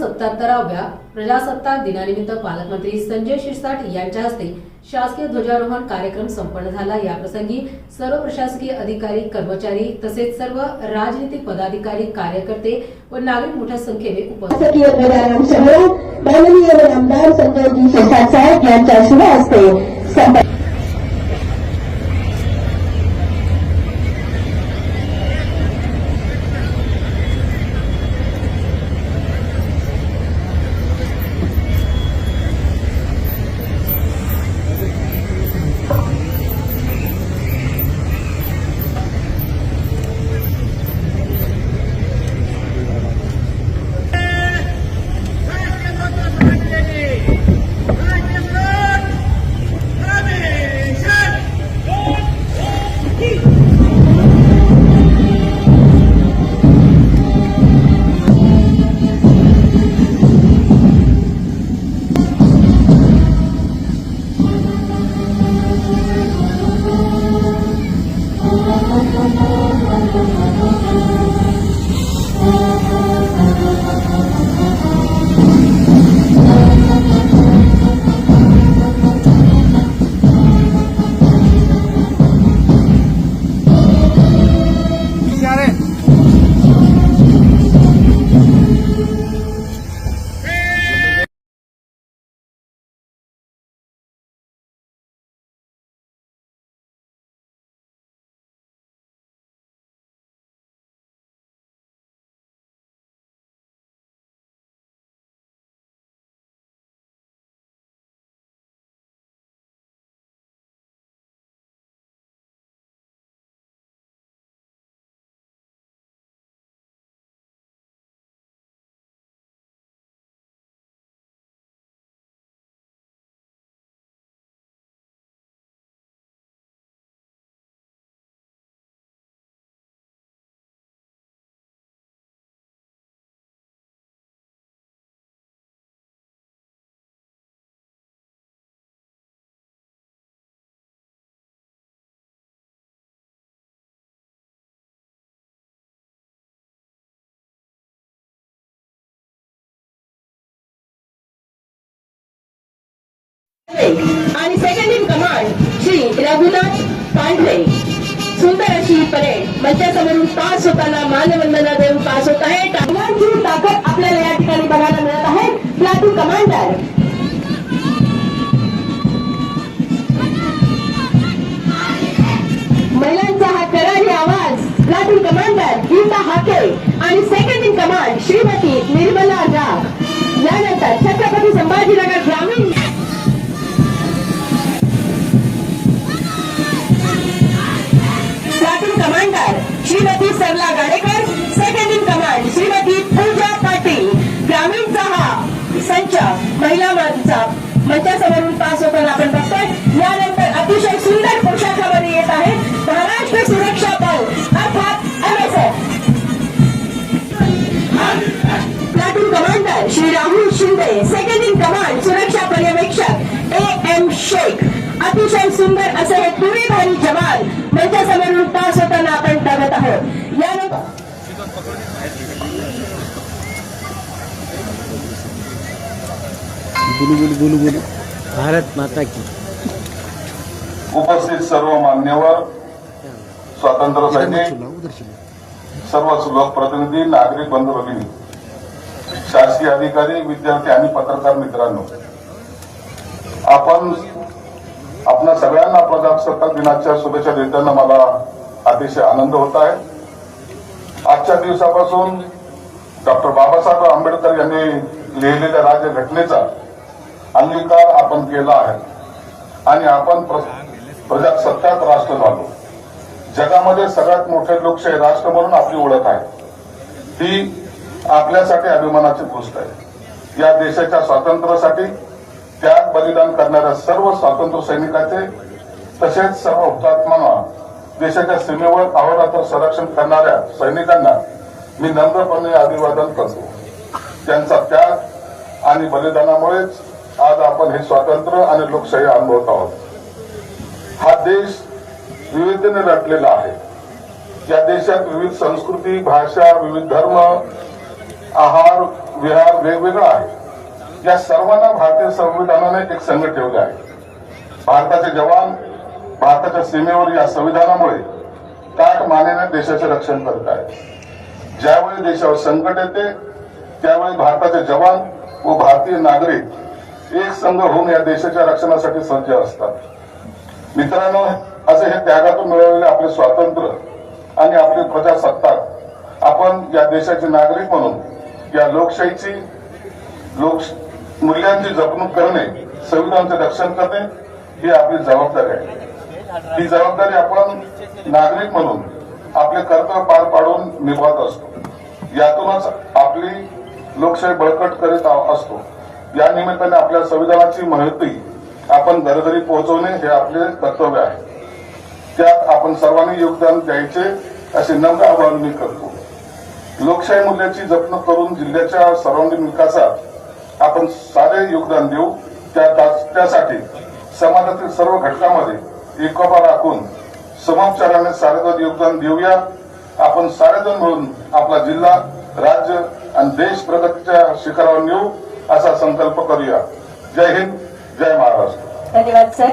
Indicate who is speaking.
Speaker 1: सत्याहत्तराव्या प्रजासत्ताक दिनानिमित्त पालकमंत्री संजय शिरसाट यांच्या हस्ते शासकीय ध्वजारोहण कार्यक्रम संपन्न झाला. याप्रसंगी सर्व प्रशासकीय अधिकारी कर्मचारी तसेच सर्व राजनीतिक पदाधिकारी कार्यकर्ते व नागरिक मोठ्या संख्येने उपस्थित
Speaker 2: माननीय आमदार संजयजी शिरसाट साहेब यांच्या शुभ हस्ते आणि second in command Shri Raghunath Pandhare. सुंदर अशी परेड मंचासमोरून पास होताना मानवंदना देऊन पास होत आहे टांगांची ताकद आपल्याला या ठिकाणी बघायला मिळत आहे. प्लाटून कमांडर महिलांचा हा करारी आवाज प्लाटून कमांडर मंचासमोरून पास होताना आपण बघतोय. यानंतर अतिशय सुंदर पोशाखामध्ये येत आहे. महाराष्ट्र सुरक्षा बल अर्थात MSF commander Shri Rahul Shinde second in command सुरक्षा पर्यवेक्षक ए एम शेख अतिशय सुंदर असे हे पुणे भारी जवान मंचासमोरून पास होताना आपण बघत आहोत. यानंतर
Speaker 3: बोलू बोलू बोलू बोलू भारत माता की.
Speaker 4: उपस्थित सर्व मान्यवर स्वातंत्र्य सैनिक सर्व लोकप्रतिनिधी नागरिक बंधू भगिनी शासकीय अधिकारी विद्यार्थी आणि पत्रकार मित्रांनो आपण आपल्या सगळ्यांना प्रजासत्ताक दिनाच्या शुभेच्छा देताना मला अतिशय आनंद होत आहे. आजच्या दिवसापासून डॉक्टर बाबासाहेब आंबेडकर यांनी लिहिलेल्या राज्यघटनेचा अंगीकार आपण केला आहे. आणि आपण प्र- प्रजासत्ताक राष्ट्र झालो. जगामध्ये सगळ्यात मोठे लोकशाही राष्ट्र म्हणून आपली ओळख आहे. ही आपल्यासाठी अभिमानाची गोष्ट आहे. या देशाच्या स्वातंत्र्यासाठी त्याग बलिदान करणाऱ्या सर्व स्वातंत्र्य सैनिकाचे तसेच सर्व हुतात्म्यांना देशाच्या सीमेवर अहोरात्र संरक्षण करणाऱ्या सैनिकांना मी नम्रपणे अभिवादन करतो. त्यांचा त्याग आणि बलिदानामुळेच आज आपण हे स्वातंत्र्य आणि लोकशाही अनुभवत आहोत. हा देश विविधतेने नटलेला आहे. या देशात विविध संस्कृती भाषा विविध धर्म आहार विहार वेगवेगळा आहे. या सर्वांना भारतीय संविधानाने एक संघ ठेवले आहे. भारताचे जवान भारताच्या सीमेवर या संविधानामुळे ताट मानेने देशाचे रक्षण करत आहेत. ज्यावेळी देशावर संकट येते त्यावेळी भारताचे जवान व भारतीय नागरिक एक संघ होऊन या देशाच्या रक्षणासाठी सज्ज असतात. मित्रांनो असे हे त्यागातून मिळवलेले आपले स्वातंत्र्य आणि आपली प्रजासत्ताक आपण या देशाचे नागरिक म्हणून या लोकशाहीची लोक मूल्यांची जपणूक करणे संविधानाचे रक्षण करणे ही आपली जबाबदारी आहे. ही जबाबदारी आपण नागरिक म्हणून आपले कर्तव्य पार पाडून निभावत असतो. यातूनच आपली लोकशाही बळकट करीत असतो. या निमित्ताने आपल्या संविधानाची माहिती आपण घरोघरी पोहोचवणे हे आपले कर्तव्य आहे. त्यात आपण सर्वांनी योगदान द्यायचे असे नम्र आवाहन मी करतो. लोकशाही मूल्याची जपणूक करून जिल्ह्याच्या सर्वांगीण विकासात आपण सारे योगदान देऊ. त्यासाठी समाजातील सर्व घटकांमध्ये एकोपा राखून समोपचाराने सारेजण योगदान देऊया. आपण सारेजण मिळून आपला जिल्हा राज्य आणि देश प्रगतीच्या शिखरावर नेऊ. असा संकल्प करूया. जय हिंद जय महाराष्ट्र.
Speaker 2: धन्यवाद सर